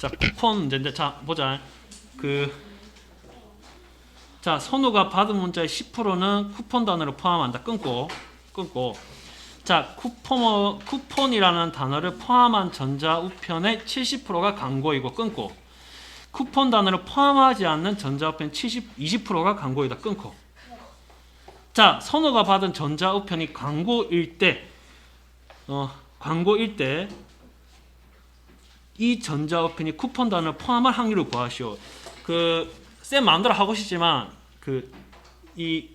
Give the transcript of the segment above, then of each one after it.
자 쿠폰 문제인데 자 보자. 그 자 선우가 받은 문자의 10%는 쿠폰 단어를 포함한다. 끊고 끊고. 자 쿠폰 쿠폰이라는 단어를 포함한 전자 우편의 70%가 광고이고 끊고. 쿠폰 단어를 포함하지 않는 전자 우편 70 20%가 광고이다. 끊고. 자 선우가 받은 전자 우편이 광고일 때 어, 광고일 때 이 전자우편이 쿠폰 단어를 포함할 확률을 구하시오. 그쌤 마음대로 하고 싶지만 그 이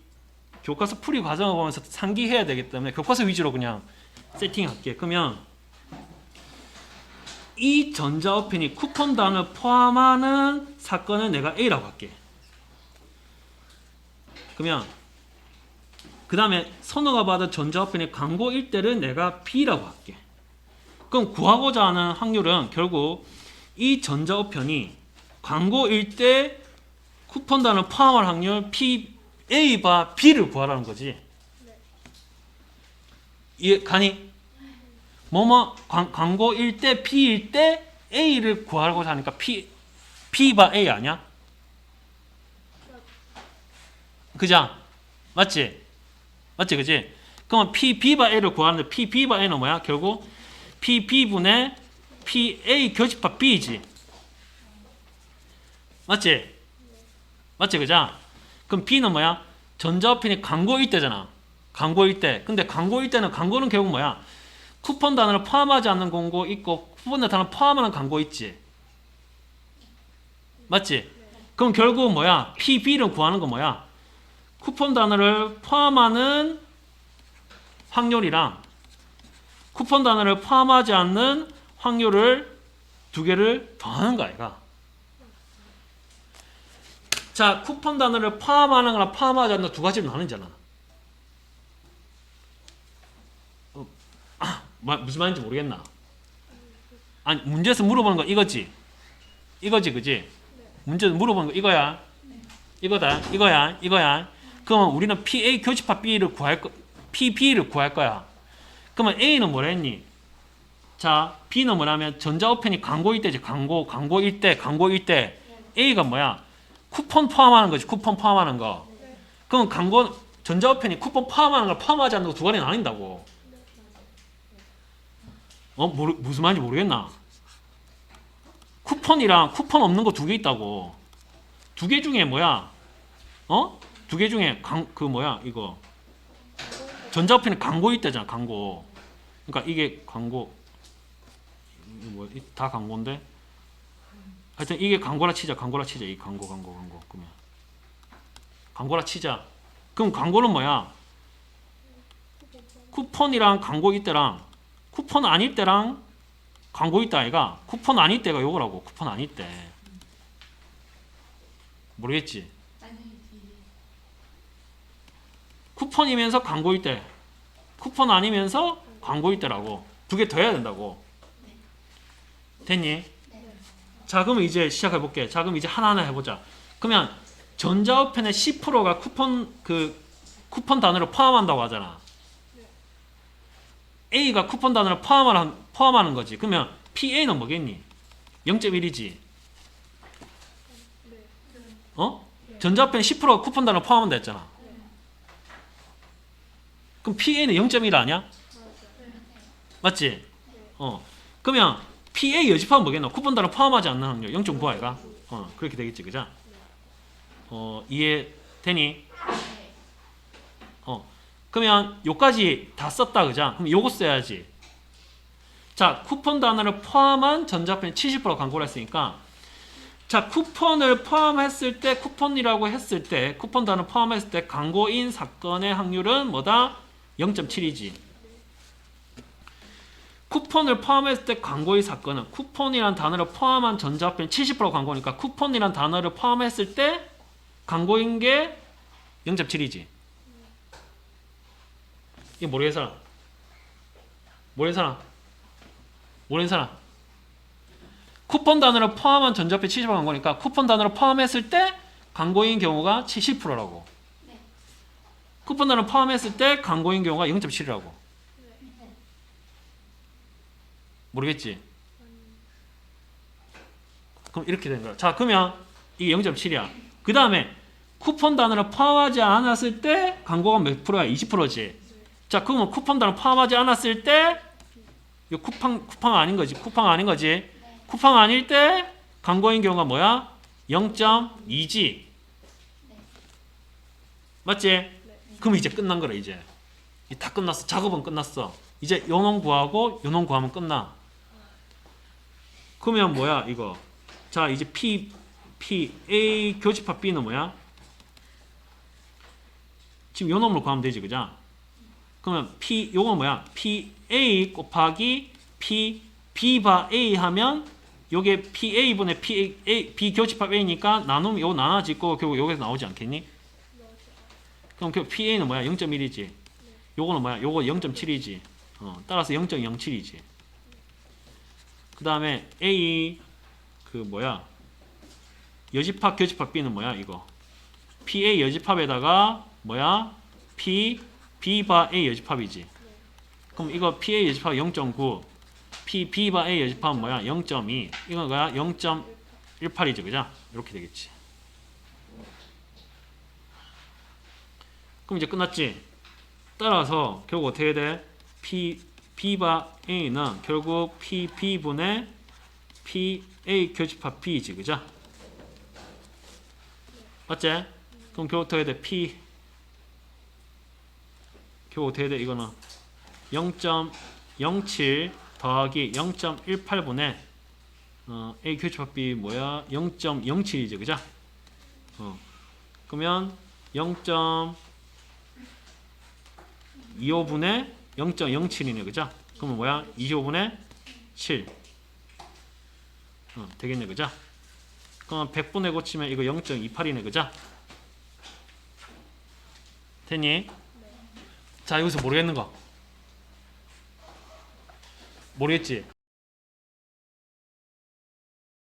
교과서 풀이 과정을 보면서 상기해야 되기 때문에 교과서 위주로 그냥 세팅할게. 그러면 이 전자우편이 쿠폰 단어를 포함하는 사건을 내가 A라고 할게. 그러면 그 다음에 선호가 받은 전자우편의 광고 일대를 내가 B라고 할게. 그럼 구하고자 하는 확률은 결국 이 전자우편이 광고일 때 쿠폰 단을 포함할 확률 P A바 B를 구하라는 거지. 이해 가니? 뭐뭐 광- 광고일 때 B일 때 A를 구하고자 하니까 P B바 A 아니야? 그자 맞지? 맞지 그지? 그러면 P B바 A를 구하는데 P B바 A는 뭐야? 결국 P B분의 P A 교집합 B지. 맞지? 맞지 그자? 그럼 B는 뭐야? 전자우편이 광고일 때잖아. 광고일 때. 근데 광고일 때는 광고는 결국 뭐야? 쿠폰 단어를 포함하지 않는 광고 있고 쿠폰 단어를 포함하는 광고 있지. 맞지? 그럼 결국 뭐야? P B를 구하는 건 뭐야? 쿠폰 단어를 포함하는 확률이랑 쿠폰 단어를 포함하지 않는 확률을 두 개를 더하는 거야, 얘가. 자, 쿠폰 단어를 포함하는 거랑 포함하지 않는 두 가지로 나뉘잖아. 어, 아, 마- 무슨 말인지 모르겠나? 아니, 문제에서 물어보는 거 이거지. 이거지, 그지? 문제에서 물어보는 거 이거야. 이거다. 이거야. 이거야. 그러면 우리는 PA 교집합 B를 구할 거, PB를 구할 거야. 그러면 A는 뭐라 했니? 자, B는 뭐냐면 전자우편이 광고일 때지. 광고, 광고일 때, 광고일 때. A가 뭐야? 쿠폰 포함하는 거지. 쿠폰 포함하는 거. 그럼 광고 전자우편이 쿠폰 포함하는 걸 포함하지 않는 거 두 가지 나뉜다고. 어, 모르, 무슨 말인지 모르겠나? 쿠폰이랑 쿠폰 없는 거 두 개 있다고. 두 개 중에 뭐야? 어? 두 개 중에 강, 그 뭐야 이거 전자우편이 광고일 때잖아 광고. 그러니까 이게 광고 뭐, 이- 다 광고인데? 하여튼 이게 광고라 치자 광고라 치자 이 광고 광고 광고 그러면. 광고라 치자. 그럼 광고는 뭐야? 쿠폰이랑 광고일 때랑 쿠폰 아닐 때랑 광고일 때 아이가. 쿠폰 아닐 때가 요거라고 쿠폰 아닐 때. 모르겠지? 쿠폰이면서 광고일 때 쿠폰 아니면서 광고일 때라고 두 개 더 해야 된다고 됐니? 자 그러면 이제 시작해 볼게 자 그럼 이제 하나하나 해보자 그러면 전자우편의 10%가 쿠폰 그 쿠폰 단어를 포함한다고 하잖아 A가 쿠폰 단어를 포함하는, 포함하는 거지 그러면 PA는 뭐겠니? 0.1이지 어? 전자우편 10%가 쿠폰 단어를 포함한다 했잖아 그럼 PA는 0.1 아니야? 맞지? 어. 그러면 PA 여집합은 뭐겠노? 쿠폰 단어 포함하지 않는 확률 0.9 아이가? 어, 그렇게 되겠지, 그죠? 어, 이해되니? 어. 그러면 요까지 다 썼다, 그죠? 그럼 요거 써야지. 자, 쿠폰 단어를 포함한 전자편 70% 광고를 했으니까 자, 쿠폰을 포함했을 때 쿠폰이라고 했을 때 쿠폰 단어 포함했을 때 광고인 사건의 확률은 뭐다? 0.7이지. 쿠폰을 포함했을 때 광고의 사건은 쿠폰이란 단어를 포함한 전자편 70% 광고니까 쿠폰이란 단어를 포함했을 때 광고인 게 0.7이지. 이게 모르겠는 사람? 모르겠는 사람? 모르겠는 사람? 쿠폰 단어를 포함한 전자편 70% 광고니까 쿠폰 단어를 포함했을 때 광고인 경우가 70%라고. 쿠폰 단어를 포함했을 때 광고인 경우가 0.7이라고. 모르겠지? 그럼 이렇게 된 거야. 자, 그러면 이게 0.7이야. 그 다음에 쿠폰 단어를 포함하지 않았을 때 광고가 몇 프로야? 20%지. 자, 그러면 쿠폰 단어 포함하지 않았을 때 이거 쿠팡 쿠팡 아닌 거지. 쿠팡 아닌 거지. 쿠팡 아닐 때 광고인 경우가 뭐야? 0.2지. 맞지? 그럼 이제 끝난 거라 이제. 이다 끝났어. 작업은 끝났어. 이제 요놈 구하고 요놈 구하면 끝나. 그러면 뭐야 이거? 자 이제 P P A 교집합 B는 뭐야? 지금 요 놈을 구하면 되지 그죠? 그러면 P 요건 뭐야? P A 곱하기 P B 바 A 하면 요게 P A 분의 P A, A B 교집합 A니까 나누면 요 나눠지고 결국 요게서 나오지 않겠니? 그럼 그 P A는 뭐야? 0.1이지. 요거는 뭐야? 요거 0.7이지. 어, 따라서 0.07이지. 그 다음에 A 그 뭐야? 여집합 교집합 B는 뭐야? 이거 PA 여집합에다가 뭐야? P B 바 A 여집합이지. 그럼 이거 PA 여집합 0.9 P B 바 A 여집합은 뭐야? 0.2 이건 뭐야? 0.18이죠. 그죠? 이렇게 되겠지. 그럼 이제 끝났지? 따라서 결국 어떻게 돼? P B바 A는 결국 P B분의 P A 교집합 B지 그죠? 맞지? 그럼 결국 어떻게 돼? P 결국 어떻게 돼? 이거는 0.07 더하기 0.18분의 어, A 교집합 B 뭐야? 0.07이지 그죠? 어. 그러면 0.25분의 0.07이네 그죠? 그러면 뭐야? 25분의 7 어, 되겠네 그죠? 그럼 100분에 고치면 이거 0.28이네 그죠? 됐니? 자 여기서 모르겠는 거 모르겠지?